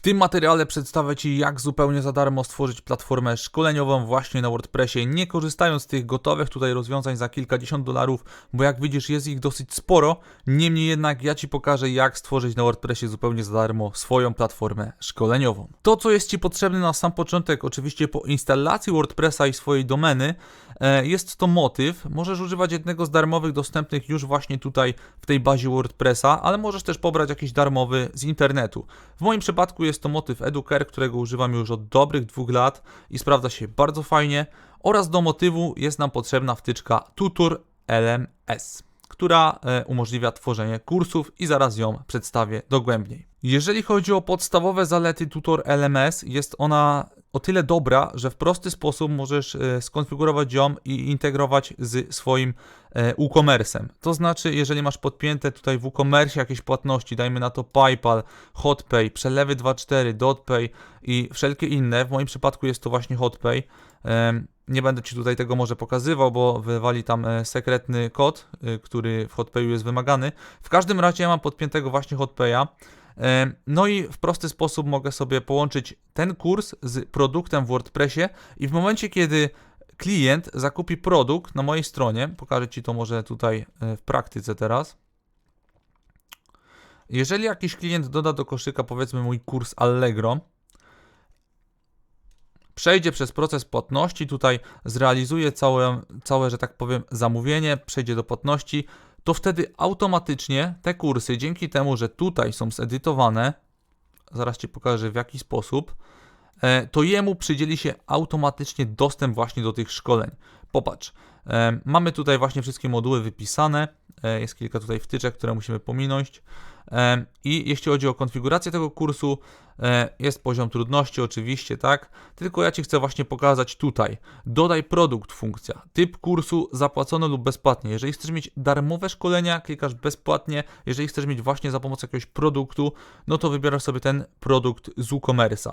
tym materiale przedstawię Ci, jak zupełnie za darmo stworzyć platformę szkoleniową właśnie na WordPressie, nie korzystając z tych gotowych tutaj rozwiązań za kilkadziesiąt dolarów, bo jak widzisz jest ich dosyć sporo, niemniej jednak ja Ci pokażę, jak stworzyć na WordPressie zupełnie za darmo swoją platformę szkoleniową. To, co jest Ci potrzebne na sam początek, oczywiście po instalacji WordPressa i swojej domeny, jest to motyw. Możesz używać jednego z darmowych dostępnych już właśnie tutaj w tej bazie WordPressa, ale możesz też pobrać jakiś darmowy z internetu. W moim przypadku jest to motyw Educare, którego używam już od dobrych dwóch lat i sprawdza się bardzo fajnie. Oraz do motywu jest nam potrzebna wtyczka Tutor LMS, która e, umożliwia tworzenie kursów i zaraz ją przedstawię dogłębniej. Jeżeli chodzi o podstawowe zalety Tutor LMS, jest ona o tyle dobra, że w prosty sposób możesz e, skonfigurować ją i integrować z swoim e, e-commerce'em. To znaczy, jeżeli masz podpięte tutaj w e-commerce jakieś płatności, dajmy na to PayPal, HotPay, przelewy 2.4, DotPay i wszelkie inne, w moim przypadku jest to właśnie HotPay. Nie będę Ci tutaj tego może pokazywał, bo wywali tam e, sekretny kod, który w HotPayu jest wymagany. W każdym razie ja mam podpiętego właśnie HotPaya. No i w prosty sposób mogę sobie połączyć ten kurs z produktem w WordPressie i w momencie, kiedy klient zakupi produkt na mojej stronie, pokażę Ci to może tutaj e, w praktyce teraz. Jeżeli jakiś klient doda do koszyka powiedzmy mój kurs Allegro, przejdzie przez proces płatności, tutaj zrealizuje całe, całe, że tak powiem, zamówienie, przejdzie do płatności, to wtedy automatycznie te kursy, dzięki temu, że tutaj są zedytowane, zaraz Ci pokażę w jaki sposób, e, to jemu przydzieli się automatycznie dostęp właśnie do tych szkoleń. Popatrz, e, mamy tutaj właśnie wszystkie moduły wypisane, e, jest kilka tutaj wtyczek, które musimy pominąć. I jeśli chodzi o konfigurację tego kursu, jest poziom trudności oczywiście, tak? Tylko ja Ci chcę właśnie pokazać tutaj. Dodaj produkt funkcja. Typ kursu zapłacony lub bezpłatnie. Jeżeli chcesz mieć darmowe szkolenia, klikasz bezpłatnie. Jeżeli chcesz mieć właśnie za pomocą jakiegoś produktu, no to wybierasz sobie ten produkt z WooCommerce'a.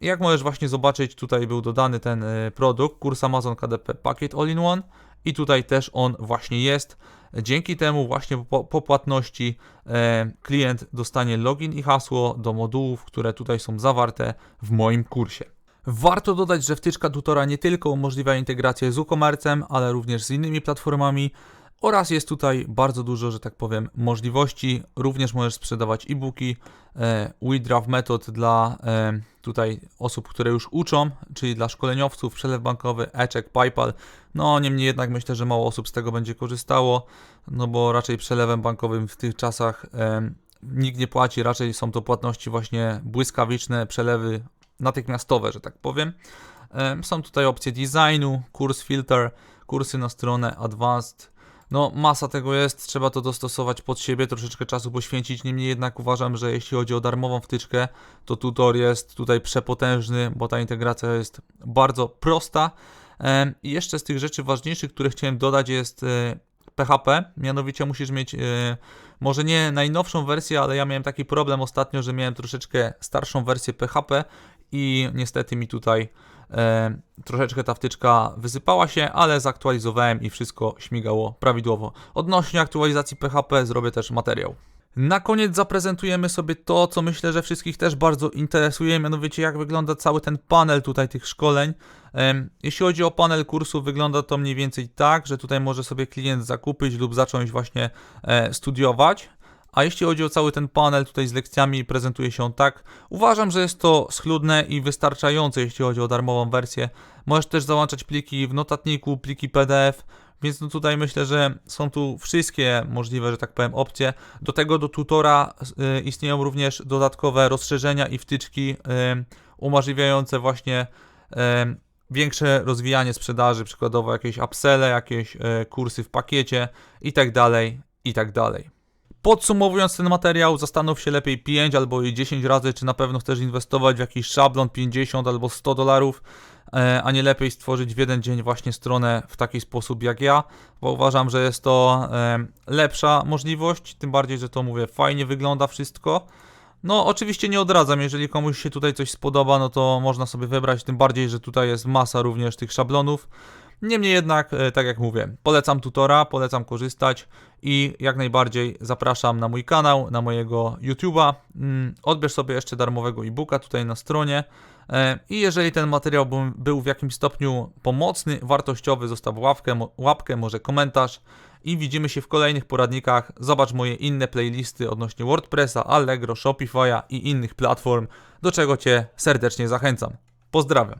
Jak możesz właśnie zobaczyć, tutaj był dodany ten e, produkt, kurs Amazon KDP Packet All-in-One i tutaj też on właśnie jest. Dzięki temu właśnie po, po płatności e, klient dostanie login i hasło do modułów, które tutaj są zawarte w moim kursie. Warto dodać, że wtyczka tutora nie tylko umożliwia integrację z WooCommerce'em, ale również z innymi platformami oraz jest tutaj bardzo dużo, że tak powiem, możliwości. Również możesz sprzedawać e-booki, e, WeDraft Method dla e, tutaj osób, które już uczą, czyli dla szkoleniowców, przelew bankowy, e-check, PayPal. No niemniej jednak myślę, że mało osób z tego będzie korzystało, no bo raczej przelewem bankowym w tych czasach e, nikt nie płaci, raczej są to płatności właśnie błyskawiczne, przelewy natychmiastowe, że tak powiem. E, są tutaj opcje designu, kurs filter, kursy na stronę advanced, no, masa tego jest, trzeba to dostosować pod siebie, troszeczkę czasu poświęcić. Niemniej jednak uważam, że jeśli chodzi o darmową wtyczkę, to tutor jest tutaj przepotężny, bo ta integracja jest bardzo prosta. I jeszcze z tych rzeczy ważniejszych, które chciałem dodać, jest PHP. E, Mianowicie musisz mieć e, może nie najnowszą wersję, ale ja miałem taki problem ostatnio, że miałem troszeczkę starszą wersję PHP i niestety mi tutaj E, troszeczkę ta wtyczka wysypała się, ale zaktualizowałem i wszystko śmigało prawidłowo. Odnośnie aktualizacji PHP zrobię też materiał. Na koniec zaprezentujemy sobie to, co myślę, że wszystkich też bardzo interesuje, mianowicie jak wygląda cały ten panel tutaj tych szkoleń. Jeśli chodzi o panel kursu, wygląda to mniej więcej tak, że tutaj może sobie klient zakupić lub zacząć właśnie e, studiować. A jeśli chodzi o cały ten panel tutaj z lekcjami, prezentuje się on tak. Uważam, że jest to schludne i wystarczające, jeśli chodzi o darmową wersję. Możesz też załączać pliki w notatniku, pliki PDF, więc no tutaj myślę, że są tu wszystkie możliwe, że tak powiem, opcje. Do tego do tutora y, istnieją również dodatkowe rozszerzenia i wtyczki y, umożliwiające właśnie y, większe rozwijanie sprzedaży, przykładowo jakieś upselle, jakieś y, kursy w pakiecie i tak. Podsumowując ten materiał, zastanów się lepiej 5 albo 10 razy, czy na pewno chcesz inwestować w jakiś szablon 50 albo 100 dolarów, e, a nie lepiej stworzyć w jeden dzień właśnie stronę w taki sposób jak ja, bo uważam, że jest to e, lepsza możliwość, tym bardziej, że to mówię, fajnie wygląda wszystko. No, oczywiście nie odradzam, jeżeli komuś się tutaj coś spodoba, no to można sobie wybrać, tym bardziej, że tutaj jest masa również tych szablonów. Niemniej jednak, e, tak jak mówię, polecam tutora, polecam korzystać i jak najbardziej zapraszam na mój kanał, na mojego YouTube'a. Mm, Odbierz sobie jeszcze darmowego e-booka tutaj na stronie. E, I jeżeli ten materiał był- w jakimś stopniu pomocny, wartościowy, zostaw łapkę, łapkę, może komentarz i widzimy się w kolejnych poradnikach. Zobacz moje inne playlisty odnośnie WordPressa, Allegro, Shopify'a i innych platform, do czego Cię serdecznie zachęcam. Pozdrawiam.